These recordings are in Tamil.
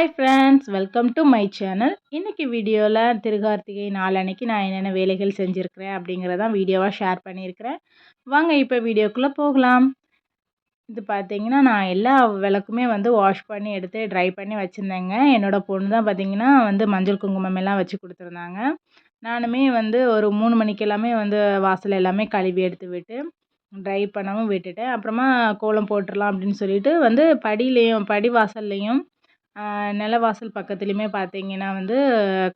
Hi friends welcome to my channel இன்றைக்கி வீடியோவில் திருகார்த்திகை நாளன்னைக்கு நான் என்னென்ன வேலைகள் செஞ்சுருக்கிறேன் அப்படிங்கிறதான் வீடியோவாக ஷேர் பண்ணியிருக்கிறேன். வாங்க இப்போ வீடியோக்குள்ளே போகலாம். இது பார்த்தீங்கன்னா நான் எல்லா விளக்குமே வந்து வாஷ் பண்ணி எடுத்து ட்ரை பண்ணி வச்சுருந்தேங்க. என்னோடய பொண்ணு தான் பார்த்தீங்கன்னா வந்து மஞ்சள் குங்குமம் எல்லாம் வச்சு கொடுத்துருந்தாங்க. நானுமே வந்து ஒரு மூணு மணிக்கெல்லாமே வந்து வாசல் எல்லாமே கழுவி எடுத்து விட்டு ட்ரை பண்ணவும் விட்டுட்டேன். அப்புறமா கோலம் போட்டுடலாம் அப்படின்னு சொல்லிட்டு வந்து படியிலையும் படி வாசல்லையும் நிலவாசல் பக்கத்துலேயுமே பார்த்தீங்கன்னா வந்து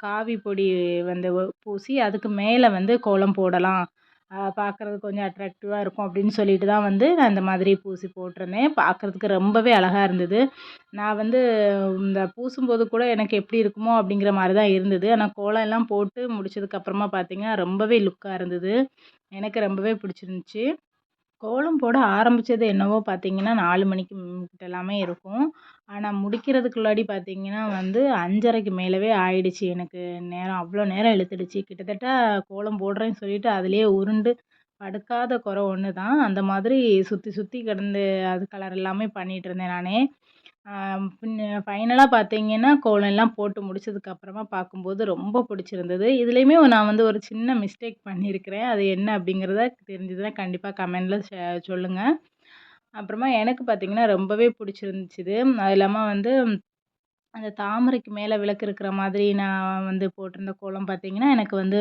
காவி பொடி வந்து பூசி அதுக்கு மேலே வந்து கோலம் போடலாம். பார்க்குறதுக்கு கொஞ்சம் அட்ராக்டிவாக இருக்கும் அப்படின்னு சொல்லிட்டு தான் வந்து நான் இந்த மாதிரி பூசி போட்டிருந்தேன். பார்க்குறதுக்கு ரொம்பவே அழகாக இருந்தது. நான் வந்து இந்த பூசும்போது கூட எனக்கு எப்படி இருக்குமோ அப்படிங்கிற மாதிரி தான் இருந்தது. ஆனால் கோலம் எல்லாம் போட்டு முடிச்சதுக்கப்புறமா பார்த்திங்கன்னா ரொம்பவே லுக்காக இருந்தது. எனக்கு ரொம்பவே பிடிச்சிருந்துச்சி. கோலம் போட ஆரம்பித்தது என்னவோ பார்த்தீங்கன்னா நாலு மணிக்கு கிட்ட எல்லாமே இருக்கும். ஆனால் முடிக்கிறதுக்குள்ளாடி பார்த்தீங்கன்னா வந்து அஞ்சரைக்கு மேலவே ஆயிடுச்சு எனக்கு நேரம். அவ்வளோ நேரம் இழுத்துடுச்சு. கிட்டத்தட்ட கோலம் போடுறேன்னு சொல்லிட்டு அதுலேயே உருண்டு படுக்காத குறை ஒன்று தான் அந்த மாதிரி சுற்றி சுற்றி கிடந்து அது கலர் எல்லாமே பண்ணிகிட்டு இருந்தேன் நானே. பின்ன ஃபைனலாக பார்த்தீங்கன்னா கோலம் எல்லாம் போட்டு முடிச்சதுக்கப்புறமா பார்க்கும்போது ரொம்ப பிடிச்சிருந்தது. இதுலேயுமே நான் வந்து ஒரு சின்ன மிஸ்டேக் பண்ணியிருக்கிறேன். அது என்ன அப்படிங்கிறத தெரிஞ்சதுன்னா கண்டிப்பாக கமெண்டில் ச சொல்லுங்கள் அப்புறமா எனக்கு பார்த்தீங்கன்னா ரொம்பவே பிடிச்சிருந்துச்சிது. அது இல்லாமல் வந்து அந்த தாமரைக்கு மேலே விளக்கு இருக்கிற மாதிரி நான் வந்து போட்டிருந்த கோலம் பார்த்தீங்கன்னா எனக்கு வந்து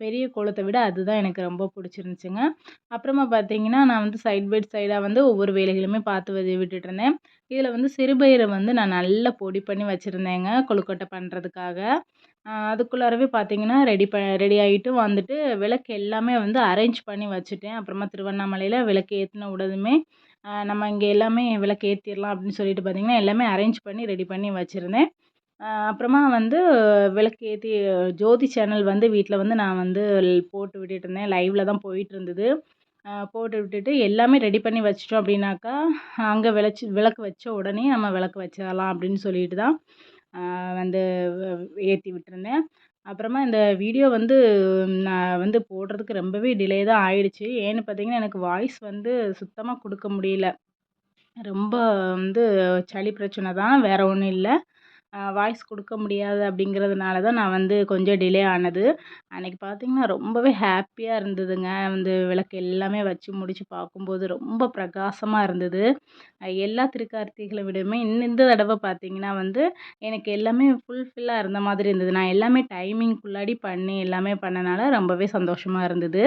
பெரிய கோலத்தை விட அதுதான் எனக்கு ரொம்ப பிடிச்சிருந்துச்சிங்க. அப்புறமா பார்த்தீங்கன்னா நான் வந்து சைட் பை சைடாக வந்து ஒவ்வொரு வேலைகளுமே பார்த்து விட்டுட்டு இருந்தேன் இதில் வந்து சிறுபயிரை வந்து நான் நல்லா பொடி பண்ணி வச்சுருந்தேங்க கொழுக்கட்டை பண்ணுறதுக்காக அதுக்குள்ளாரவே பார்த்தீங்கன்னா ரெடி ப ரெடி ஆகிட்டு வந்துட்டு விளக்கு எல்லாமே வந்து அரேஞ்ச் பண்ணி வச்சுட்டேன். அப்புறமா திருவண்ணாமலையில் விளக்கு ஏற்றின உடனே நம்ம இங்கே எல்லாமே விளக்கு ஏற்றிடலாம் அப்படின்னு சொல்லிட்டு பார்த்திங்கன்னா எல்லாமே அரேஞ்ச் பண்ணி ரெடி பண்ணி வச்சுருந்தேன். அப்புறமா வந்து விளக்கு ஏற்றி ஜோதி சேனல் வந்து வீட்டில் வந்து நான் வந்து போட்டு விட்டுட்டு இருந்தேன். லைவில் தான் போயிட்டு இருந்தது. போட்டு விட்டுட்டு எல்லாமே ரெடி பண்ணி வச்சிட்டோம் அப்படின்னாக்கா அங்கே விளச்சி விளக்கு வச்ச உடனே நம்ம விளக்கு வச்சிடலாம் அப்படின்னு சொல்லிட்டு தான் வந்து ஏற்றி விட்டுருந்தேன். அப்புறமா இந்த வீடியோ வந்து நான் வந்து போடுறதுக்கு ரொம்பவே டிலே தான் ஆயிடுச்சு. ஏன்னு பார்த்தீங்கன்னா எனக்கு வாய்ஸ் வந்து சுத்தமாக கொடுக்க முடியல. ரொம்ப வந்து சளி பிரச்சனை தான் வேறு ஒன்றும் இல்லை. வாய்ஸ் கொடுக்க முடியாது அப்படிங்கிறதுனால தான் நான் வந்து கொஞ்சம் டிலே ஆனது. அன்றைக்கி பார்த்திங்கன்னா ரொம்பவே ஹாப்பியாக இருந்ததுங்க. வந்து விளக்கு எல்லாமே வச்சு முடித்து பார்க்கும்போது ரொம்ப பிரகாசமாக இருந்தது. எல்லா திருக்கார்த்திகளை விடமே இன்னும் இந்த தடவை பார்த்திங்கன்னா வந்து எனக்கு எல்லாமே ஃபுல்ஃபில்லாக இருந்த மாதிரி இருந்தது. நான் எல்லாமே டைமிங்குள்ளாடி பண்ணி எல்லாமே பண்ணனால ரொம்பவே சந்தோஷமாக இருந்தது.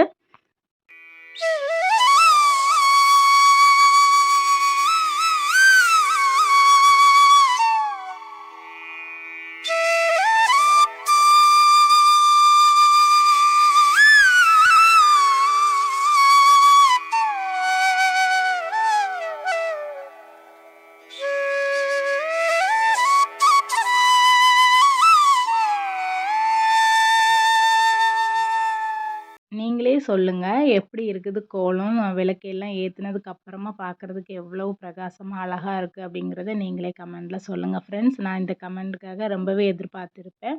சொல்லுங்கள் எப்படி இருக்குது கோலம்? விளக்கெல்லாம் ஏற்றுனதுக்கு அப்புறமா பார்க்குறதுக்கு எவ்வளோ பிரகாசமாக அழகாக இருக்குது அப்படிங்கிறத நீங்களே கமெண்டில் சொல்லுங்கள் ஃப்ரெண்ட்ஸ் நான் இந்த கமெண்ட்டுக்காக ரொம்பவே எதிர்பார்த்துருப்பேன்.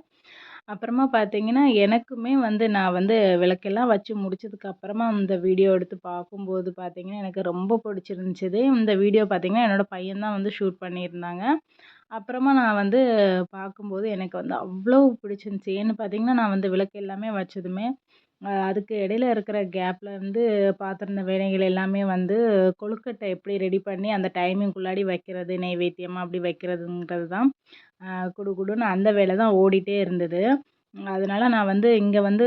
அப்புறமா பார்த்தீங்கன்னா எனக்குமே வந்து நான் வந்து விளக்கெல்லாம் வச்சு முடிச்சதுக்கப்புறமா அந்த வீடியோ எடுத்து பார்க்கும்போது பார்த்தீங்கன்னா எனக்கு ரொம்ப பிடிச்சிருந்துச்சிது இந்த வீடியோ பார்த்தீங்கன்னா என்னோடய பையன்தான் வந்து ஷூட் பண்ணியிருந்தாங்க. அப்புறமா நான் வந்து பார்க்கும்போது எனக்கு வந்து அவ்வளோ பிடிச்சிருந்துச்சி. ஏன்னு பார்த்தீங்கன்னா நான் வந்து விளக்கு எல்லாமே வச்சதுமே அதுக்கு இடையில இருக்கிற கேப்பில் வந்து பார்த்துருந்த வேலைகள் எல்லாமே வந்து கொழுக்கட்டை எப்படி ரெடி பண்ணி அந்த டைமிங்குள்ளாடி வைக்கிறது நெய்வேத்தியமாக அப்படி வைக்கிறதுங்கிறது தான் குடு குடுன்னு அந்த வேலை தான் ஓடிட்டே இருந்தது. அதனால் நான் வந்து இங்கே வந்து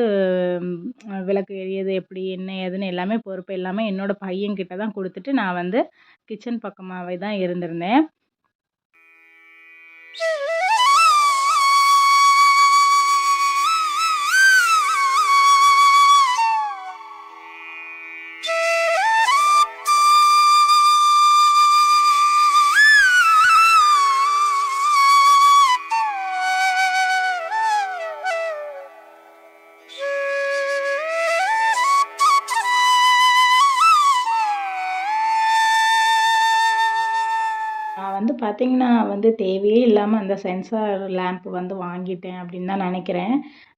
விளக்கு எரியுது எப்படி என்ன ஏதுன்னு எல்லாமே பொறுப்பு எல்லாமே என்னோடய பையன்கிட்ட தான் கொடுத்துட்டு நான் வந்து கிச்சன் பக்கமாகவே தான் இருந்திருந்தேன். பார்த்திங்கன்னா வந்து தேவையே இல்லாமல் அந்த சென்சார் லேம்ப் வந்து வாங்கிட்டேன் அப்படின்னு தான் நினைக்கிறேன்.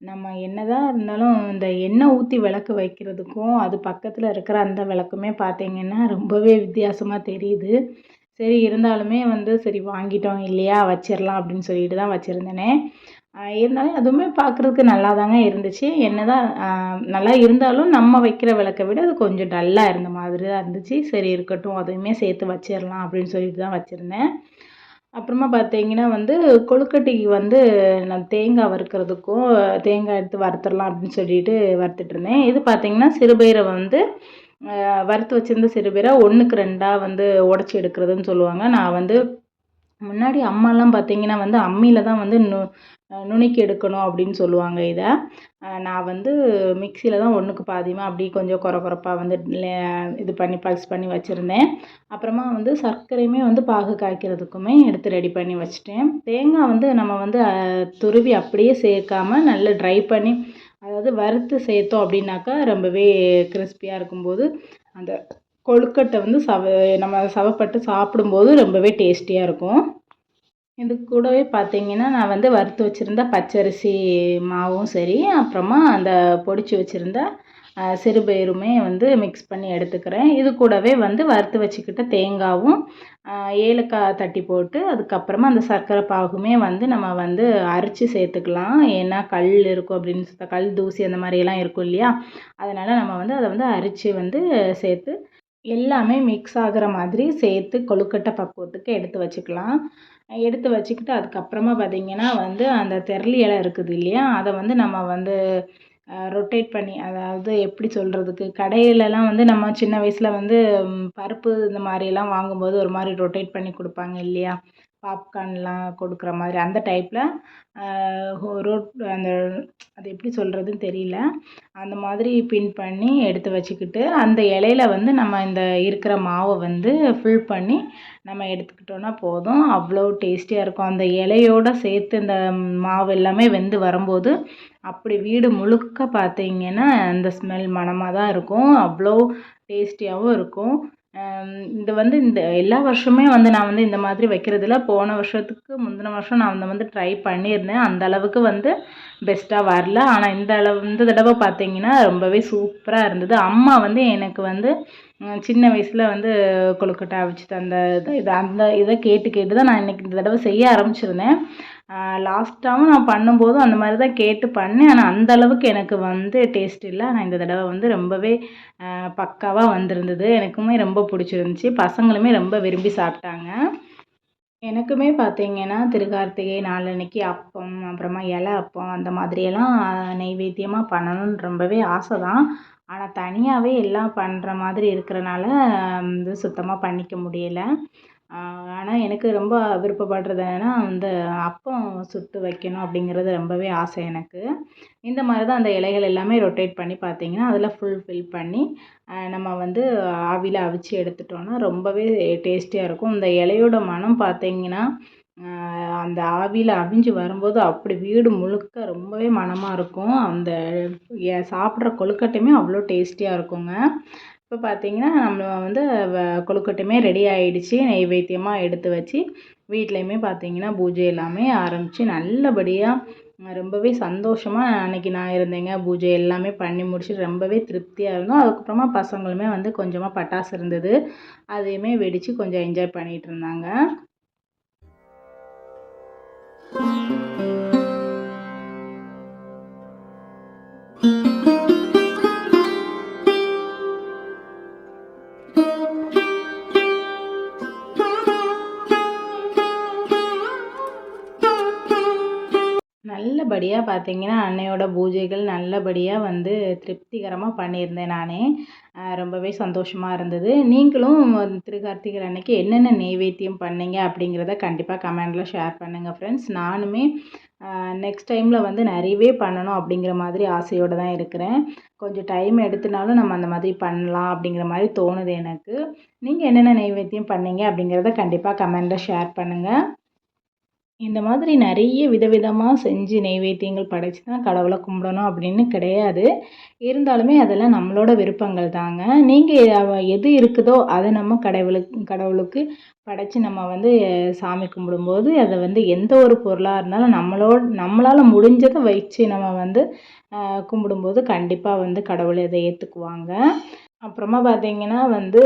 நம்ம என்னதான் இருந்தாலும் இந்த எண்ணெய் ஊற்றி விளக்கு வைக்கிறதுக்கும் அது பக்கத்தில் இருக்கிற அந்த விளக்குமே பார்த்திங்கன்னா ரொம்பவே வித்தியாசமாக தெரியுது. சரி இருந்தாலுமே வந்து சரி வாங்கிட்டோம் இல்லையா வச்சிடலாம் அப்படின்னு சொல்லிட்டு தான் வச்சுருந்தேனே. இருந்தாலும் அதுவுமே பார்க்குறதுக்கு நல்லா தாங்க இருந்துச்சு. என்ன தான் நல்லா இருந்தாலும் நம்ம வைக்கிற விளக்கை விட அது கொஞ்சம் டல்லாக இருந்த மாதிரி தான் இருந்துச்சு. சரி இருக்கட்டும் அதையுமே சேர்த்து வச்சிடலாம் அப்படின்னு சொல்லிட்டு தான் வச்சுருந்தேன். அப்புறமா பார்த்தீங்கன்னா வந்து கொழுக்கட்டைக்கு வந்து நான் தேங்காய் வறுக்கிறதுக்கும் தேங்காய் எடுத்து வறுத்துடலாம் அப்படின்னு சொல்லிட்டு வறுத்துட்டு இருந்தேன். இது பார்த்தீங்கன்னா சிறுபயிரை வந்து வறுத்து வச்சுருந்த சிறுபயிரை ஒன்றுக்கு ரெண்டாக வந்து உடச்சி எடுக்கிறதுன்னு சொல்லுவாங்க. நான் வந்து முன்னாடி அம்மாலாம் பார்த்திங்கன்னா வந்து அம்மியில் தான் வந்து நு நுணுக்கி எடுக்கணும் அப்படின்னு சொல்லுவாங்க இதை. நான் வந்து மிக்சியில் தான் ஒன்றுக்கு பாதியமாக அப்படி கொஞ்சம் கொர குறப்பாக வந்து இது பண்ணி பல்ஸ் பண்ணி வச்சுருந்தேன். அப்புறமா வந்து சர்க்கரையுமே வந்து பாகு காய்க்கிறதுக்குமே எடுத்து ரெடி பண்ணி வச்சுட்டேன். தேங்காய் வந்து நம்ம வந்து துருவி அப்படியே சேர்க்காம நல்லா ட்ரை பண்ணி அதாவது வறுத்து சேர்த்தோம் அப்படின்னாக்கா ரொம்பவே கிறிஸ்பியாக இருக்கும்போது அந்த கொழுக்கட்டை வந்து சவ நம்ம சவப்பட்டு சாப்பிடும்போது ரொம்பவே டேஸ்டியாக இருக்கும். இது கூடவே பார்த்தீங்கன்னா நான் வந்து வறுத்து வச்சுருந்த பச்சரிசி மாவும் சரி அப்புறமா அந்த பொடிச்சு வச்சுருந்த சிறுபயிறுமே வந்து மிக்ஸ் பண்ணி எடுத்துக்கிறேன். இது கூடவே வந்து வறுத்து வச்சுக்கிட்ட தேங்காவும் ஏலக்காய் தட்டி போட்டு அதுக்கப்புறமா அந்த சர்க்கரை பாகுமே வந்து நம்ம வந்து அரைச்சி சேர்த்துக்கலாம். ஏன்னா கல் இருக்கும் அப்படின்னு கல் தூசி அந்த மாதிரியெல்லாம் இருக்கும் இல்லையா? அதனால் நம்ம வந்து அதை வந்து அரிச்சு வந்து சேர்த்து எல்லாமே மிக்ஸ் ஆகிற மாதிரி சேர்த்து கொழுக்கட்டை பக்குவத்துக்கு எடுத்து வச்சுக்கலாம். எடுத்து வச்சுக்கிட்டு அதுக்கப்புறமா பார்த்திங்கன்னா வந்து அந்த தெரளி இலை இருக்குது இல்லையா? அதை வந்து நம்ம வந்து ரொட்டேட் பண்ணி அதாவது எப்படி சொல்கிறதுக்கு கடையிலலாம் வந்து நம்ம சின்ன வயசில் வந்து பருப்பு இந்த மாதிரிலாம் வாங்கும்போது ஒரு மாதிரி ரொட்டேட் பண்ணி கொடுப்பாங்க இல்லையா? பாப்கார்ன்லாம் கொடுக்குற மாதிரி அந்த டைப்பில் ரோட் அந்த அது எப்படி சொல்கிறதுன்னு தெரியல. அந்த மாதிரி பின் பண்ணி எடுத்து வச்சுக்கிட்டு அந்த இலையில வந்து நம்ம இந்த இருக்கிற மாவை வந்து ஃபில் பண்ணி நம்ம எடுத்துக்கிட்டோன்னா போதும். அவ்வளோ டேஸ்டியாக இருக்கும். அந்த இலையோட சேர்த்து இந்த மாவு எல்லாமே வெந்து வரும்போது அப்படி வீடு முழுக்க பார்த்தீங்கன்னா அந்த ஸ்மெல் மணமாக தான் இருக்கும். அவ்வளோ டேஸ்டியாகவும் இருக்கும். இது வந்து இந்த எல்லா வருஷமே வந்து நான் வந்து இந்த மாதிரி வைக்கிறதில்ல. போன வருஷத்துக்கு முந்தின வருஷம் நான் வந்து வந்து ட்ரை பண்ணியிருந்தேன். அந்த அளவுக்கு வந்து பெஸ்ட்டாக வரல. ஆனால் இந்த அளவு இந்த தடவை பார்த்தீங்கன்னா ரொம்பவே சூப்பராக இருந்தது. அம்மா வந்து எனக்கு வந்து சின்ன வயசில் வந்து கொழுக்கட்டை அவிச்சு தந்த இது அந்த இதை கேட்டு கேட்டு தான் நான் இன்றைக்கி இந்த தடவை செய்ய ஆரம்பிச்சிருந்தேன். லாஸ்ட்டாகவும் நான் பண்ணும்போதும் அந்த மாதிரி தான் கேட்டு பண்ணேன். ஆனால் அந்த அளவுக்கு எனக்கு வந்து டேஸ்ட் இல்லை. ஆனால் இந்த தடவை வந்து ரொம்பவே பக்காவாக வந்திருந்தது. எனக்குமே ரொம்ப பிடிச்சிருந்துச்சி. பசங்களுமே ரொம்ப விரும்பி சாப்பிட்டாங்க. எனக்குமே பார்த்தீங்கன்னா திருக்கார்த்திகை நாளன்னைக்கு அப்பம் அப்புறமா இலை அப்பம் அந்த மாதிரியெல்லாம் நைவேத்தியமாக பண்ணணும்னு ரொம்பவே ஆசை தான் ஆனால் தனியாகவே எல்லாம் பண்ணுற மாதிரி இருக்கிறனால வந்து சுத்தமாக பண்ணிக்க முடியலை. ஆனால் எனக்கு ரொம்ப விருப்பப்படுறது என்னென்னா அந்த அப்பம் சுட்டு வைக்கணும் அப்படிங்கிறது ரொம்பவே ஆசை எனக்கு. இந்த மாதிரி தான் அந்த இலைகள் எல்லாமே ரொட்டேட் பண்ணி பார்த்தீங்கன்னா அதில் ஃபுல் ஃபில் பண்ணி நம்ம வந்து ஆவியில் அவிச்சு எடுத்துட்டோன்னா ரொம்பவே டேஸ்டியாக இருக்கும். இந்த இலையோட மனம் பார்த்தீங்கன்னா அந்த ஆவியில் அவிஞ்சு வரும்போது அப்படி வீடு முழுக்க ரொம்பவே மணமாக இருக்கும். அந்த சாப்பிட்ற கொழுக்கட்டையுமே அவ்வளோ டேஸ்டியாக இருக்குங்க. இப்போ பார்த்தீங்கன்னா நம்ம வந்து கொழுக்கட்டையுமே ரெடி ஆகிடுச்சி நெய்வேத்தியமாக எடுத்து வச்சு வீட்லேயுமே பார்த்தீங்கன்னா பூஜை எல்லாமே ஆரம்பித்து நல்லபடியாக ரொம்பவே சந்தோஷமாக அன்றைக்கி நான் இருந்தேங்க. பூஜை எல்லாமே பண்ணி முடிச்சுட்டு ரொம்பவே திருப்தியாக இருந்தோம். அதுக்கப்புறமா பசங்களுமே வந்து கொஞ்சமாக பட்டாசு இருந்தது. அதையுமே வெடித்து கொஞ்சம் என்ஜாய் பண்ணிகிட்டு இருந்தாங்க. நல்லபடியாக பார்த்திங்கன்னா அன்னையோட பூஜைகள் நல்லபடியாக வந்து திருப்திகரமாக பண்ணியிருந்தேன் நானே. ரொம்பவே சந்தோஷமாக இருந்தது. நீங்களும் திருக்கார்த்திகை அன்னைக்கு என்னென்ன நெய்வேத்தியம் பண்ணீங்க அப்படிங்கிறத கண்டிப்பாக கமெண்டில் ஷேர் பண்ணுங்கள் ஃப்ரெண்ட்ஸ். நானுமே நெக்ஸ்ட் டைமில் வந்து நிறையவே பண்ணணும் அப்படிங்கிற மாதிரி ஆசையோடு தான் இருக்கிறேன். கொஞ்சம் டைம் எடுத்துனாலும் நம்ம அந்த மாதிரி பண்ணலாம் அப்படிங்கிற மாதிரி தோணுது எனக்கு. நீங்கள் என்னென்ன நெய்வேத்தியம் பண்ணீங்க அப்படிங்கிறத கண்டிப்பாக கமெண்டில் ஷேர் பண்ணுங்கள் இந்த மாதிரி நிறைய விதவிதமாக செஞ்சு நெய்வேத்தியங்கள் படைச்சி தான் கடவுளை கும்பிடணும் அப்படின்னு கிடையாது. இருந்தாலுமே அதெல்லாம் நம்மளோட விருப்பங்கள் தாங்க. நீங்கள் எது இருக்குதோ அதை நம்ம கடவுளுக்கு கடவுளுக்கு படைச்சி நம்ம வந்து சாமி கும்பிடும்போது அதை வந்து எந்த ஒரு பொருளாக இருந்தாலும் நம்மளோட நம்மளால் முடிஞ்சதை வச்சு நம்ம வந்து கும்பிடும்போது கண்டிப்பாக வந்து கடவுள் அதை ஏற்றுக்குவாங்க அப்புறமா பார்த்தீங்கன்னா வந்து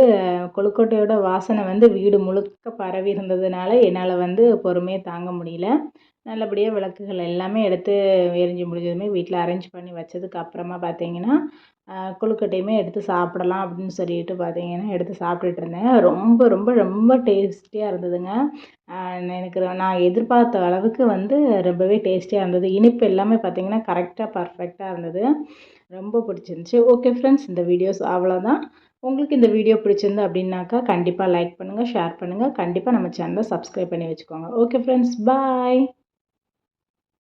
கொழுக்கட்டையோட வாசனை வந்து வீடு முழுக்க பரவி இருந்ததுனால என்னால் வந்து பொறுமையாக தாங்க முடியல. நல்லபடியாக விளக்குகள் எல்லாமே எடுத்து எரிஞ்சு முடிஞ்சதுமே வீட்டில் அரேஞ்ச் பண்ணி வச்சதுக்கு அப்புறமா பார்த்தீங்கன்னா கொழுக்கட்டையுமே எடுத்து சாப்பிடலாம் அப்படின்னு சொல்லிட்டு பார்த்தீங்கன்னா எடுத்து சாப்பிட்டுட்டு இருந்தேன். ரொம்ப ரொம்ப ரொம்ப டேஸ்டியாக இருந்ததுங்க. எனக்கு நான் எதிர்பார்த்த அளவுக்கு வந்து ரொம்பவே டேஸ்டியாக இருந்தது. இனிப்பு எல்லாமே பார்த்தீங்கன்னா கரெக்டாக பர்ஃபெக்டாக இருந்தது. ரொம்ப பிடிச்சிருந்துச்சி. ஓகே ஃப்ரெண்ட்ஸ் இந்த வீடியோஸ் அவ்வளோதான் உங்களுக்கு இந்த வீடியோ பிடிச்சிருந்து அப்படின்னாக்கா கண்டிப்பாக லைக் பண்ணுங்கள் ஷேர் பண்ணுங்கள் கண்டிப்பாக நம்ம சேனலை சப்ஸ்கிரைப் பண்ணி வச்சுக்கோங்க. Okay friends bye